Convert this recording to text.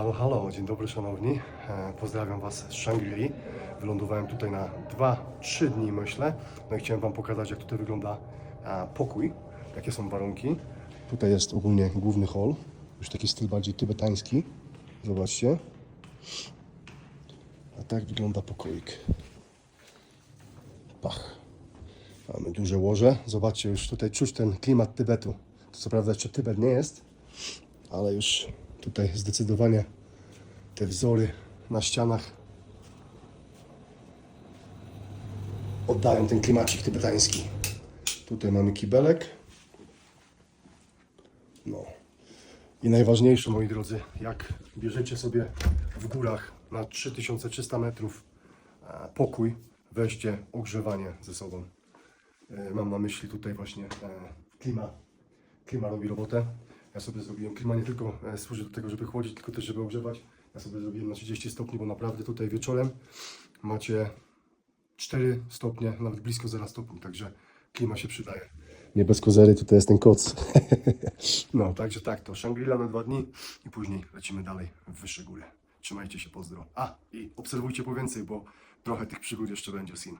Halo, halo, dzień dobry szanowni. E, Pozdrawiam Was z Shangri-Li. Wylądowałem tutaj na 2-3 dni myślę. No i chciałem Wam pokazać jak tutaj wygląda e, pokój, jakie są warunki. Tutaj jest ogólnie główny hall, już taki styl bardziej tybetański. Zobaczcie. A tak wygląda pokoik. Pach. Mamy duże łoże. Zobaczcie, już tutaj czuć ten klimat Tybetu. To co prawda jeszcze Tybet nie jest, ale już tutaj zdecydowanie te wzory na ścianach oddają ten klimacik tybetański. Tutaj mamy kibelek. No. I najważniejsze, moi drodzy, jak bierzecie sobie w górach na 3300 metrów e, pokój, weźcie ogrzewanie ze sobą. E, Mam na myśli tutaj właśnie e, klima. Klima robi robotę. Ja sobie zrobiłem, klima nie tylko e, służy do tego, żeby chłodzić, tylko też, żeby ogrzewać. Ja sobie zrobiłem na 30 stopni, bo naprawdę tutaj wieczorem macie 4 stopnie, nawet blisko 0 stopni, także klima się przydaje. Nie bez kozery, tutaj jest ten koc. no, także tak, to Shangri-La na dwa dni i później lecimy dalej w wyższe góry. Trzymajcie się, pozdro. A, i obserwujcie po więcej, bo trochę tych przygód jeszcze będzie, Sin.